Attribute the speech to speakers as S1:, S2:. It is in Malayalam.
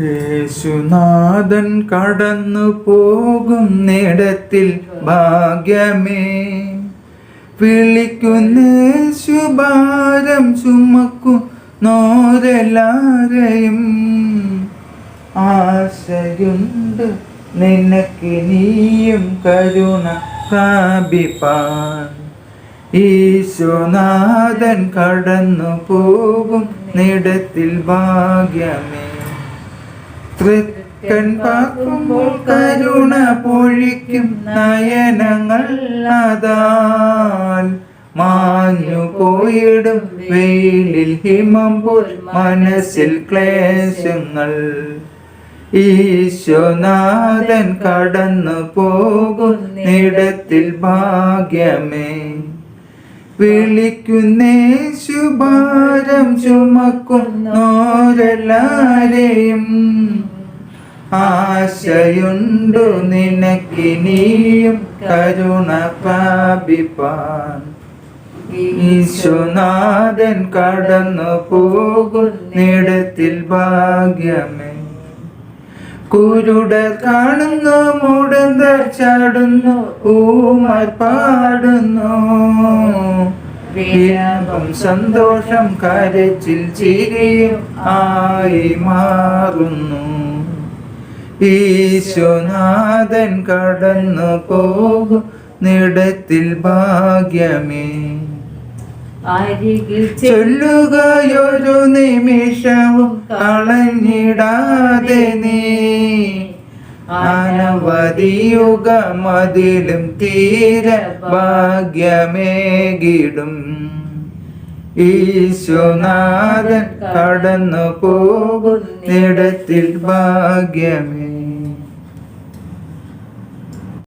S1: യേശുനാഥൻ കടന്നു പോകുന്നിടത്തിൽ ഭാഗ്യമേ. ഭാഗ്യമേ വിളിക്കുന്നേശുഭാരം ചുമക്കും നോരെല്ലാരെയും ആശയുണ്ട് നിനക്ക് നീയും കരുണ പ്രാപിപ്പാൻ. ഈശോനാഥൻ കടന്നു പോകും നിടത്തിൽ ഭാഗ്യമേ. തൃക്കൺ പാക്കുമ്പോൾ കരുണ പൊഴിക്കും നയനങ്ങൾ അതാൽ മാഞ്ഞു പോയിടും വെയിലിൽ ഹിമം പോൽ മനസ്സിൽ ക്ലേശങ്ങൾ. ഈശോനാഥൻ കടന്നു പോകും നിടത്തിൽ ഭാഗ്യമേ. വിളിക്കുന്നേശുഭാരം ചുമക്കുന്നോരെല്ലാരെയും ആശയുണ്ടു നിനക്കിനിയും കരുണ പ്രാപിപ്പാൻ. ഈശോനാഥൻ കടന്നു പോകുന്നിടത്തിൽ ഭാഗ്യമേ. കുരുടർ കാണുന്നു മുടന്തർ ചാടുന്നു ഊമർ പാടുന്നു. വിരഹം സന്തോഷം കരച്ചിൽ ചിരിയും ആയി മാറുന്നു. ഈശ്വനാഥൻ കടന്നു പോകും നിടത്തിൽ ഭാഗ്യമേ. ചൊല്ലുകയൊരു നിമിഷവും കളഞ്ഞിടാതെ നീ. അനവധിയുഗമതിലും തീര ഭാഗ്യമേകിടും ഈശ്വനാഥൻ കടന്നു പോകുന്നിടത്തിൽ ഭാഗ്യമേ.